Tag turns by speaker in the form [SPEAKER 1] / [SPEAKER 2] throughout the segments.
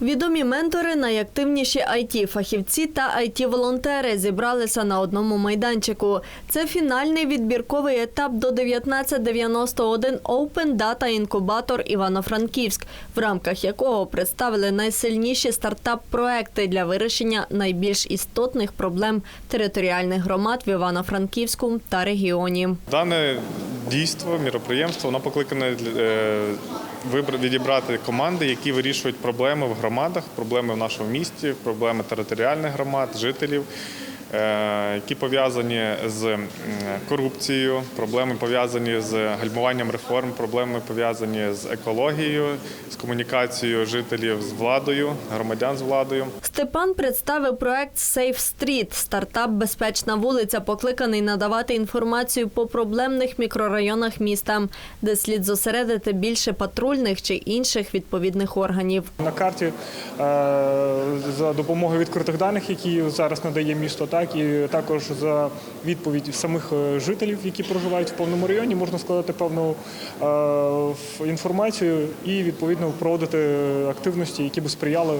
[SPEAKER 1] Відомі ментори, найактивніші it фахівці та it волонтери зібралися на одному майданчику. Це фінальний відбірковий етап до 1991 Open Data Incubator Івано-Франківськ, в рамках якого представили найсильніші стартап-проекти для вирішення найбільш істотних проблем територіальних громад в Івано-Франківську та регіоні.
[SPEAKER 2] Дане дійство, міроприємство, воно покликане е, вибра- відібрати команди, які вирішують проблеми в громадах, проблеми в нашому місті, проблеми територіальних громад, жителів, які пов'язані з корупцією, проблеми пов'язані з гальмуванням реформ, проблеми пов'язані з екологією, з комунікацією жителів з владою, громадян з владою.
[SPEAKER 1] Степан представив проект Safe Street – стартап Безпечна вулиця, покликаний надавати інформацію по проблемних мікрорайонах міста, де слід зосередити більше патрульних чи інших відповідних органів.
[SPEAKER 3] На карті е, за допомогою відкритих даних, які зараз надає місто, так і також за відповідь самих е, жителів, які проживають в певному районі, можна складати певну е, інформацію і відповідно проводити активності, які би сприяли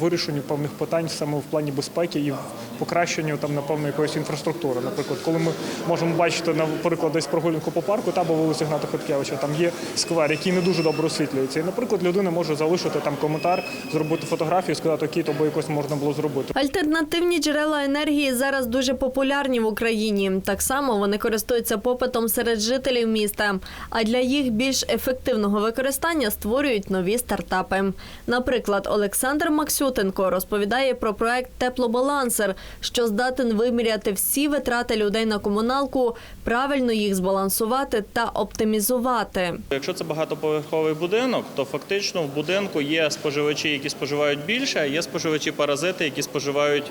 [SPEAKER 3] вирішенню певних питань саме в плані безпеки і покращенню там напевно якоїсь інфраструктури. Наприклад, коли ми можемо бачити наприклад десь прогулянку по парку та по вулиці Гната там є сквер, який не дуже добре освітлюється. І, наприклад, людина може залишити там коментар, зробити фотографію, сказати, окей, то би якось можна було зробити.
[SPEAKER 1] Альтернативні джерела енергії зараз дуже популярні в Україні. Так само вони користуються попитом серед жителів міста. А для їх більш ефективного використання створюють нові стартапи. Наприклад, Олександр Максютенко розповідає про проект Теплобалансер, що здатен виміряти всі витрати людей на комуналку, правильно їх збалансувати та оптимізувати.
[SPEAKER 4] Якщо це багатоповерховий будинок, то фактично в будинку є споживачі, які споживають більше, а є споживачі-паразити, які споживають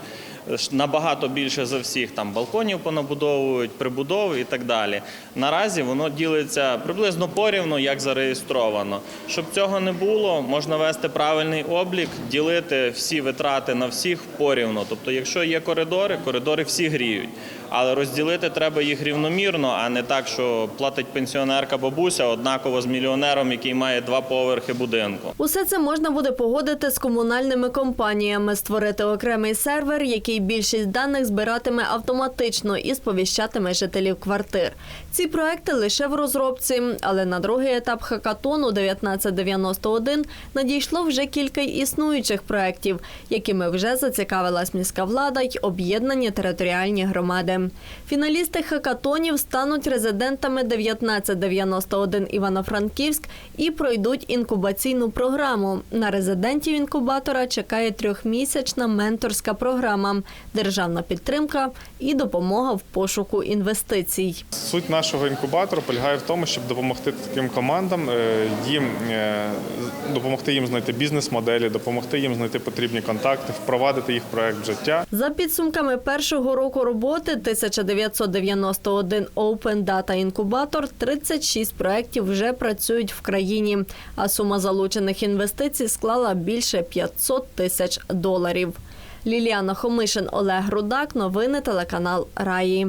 [SPEAKER 4] е, набагато більше за всіх. Там балконів понабудовують, прибудов і так далі. Наразі воно ділиться приблизно порівну, як зареєстровано. Щоб цього не було, можна вести правильний облік, ділити всі витрати на всіх порівну. Тобто, якщо є коридори, коридори всі гріють. Але розділити треба їх рівномірно, а не так, що платить пенсіонерка бабуся однаково з мільйонером, який має два поверхи будинку.
[SPEAKER 1] Усе це можна буде погодити з комунальними компаніями, створити окремий сервер, який більшість даних збиратиме автоматично і сповіщатиме жителів квартир. Ці проекти лише в розробці, але на другий етап хакатону 1991 надійшло вже кілька існуючих проєктів, якими вже зацікавилась міська влада й об'єднані територіальні громади. Фіналісти хакатонів стануть резидентами 1991 Івано-Франківськ і пройдуть інкубаційну програму. На резидентів інкубатора чекає трьохмісячна менторська програма, державна підтримка і допомога в пошуку інвестицій.
[SPEAKER 2] Суть нашого інкубатора полягає в тому, щоб допомогти таким командам, е, їм е, допомогти їм знайти бізнес-моделі, допомогти їм знайти потрібні контакти, впровадити їх в проект життя.
[SPEAKER 1] За підсумками першого року роботи 1991 Open Data Incubator 36 проєктів вже працюють в країні, а сума залучених інвестицій склала більше 500 тисяч доларів. Ліліана Хомишин, Олег Рудак. Новини телеканал Раї.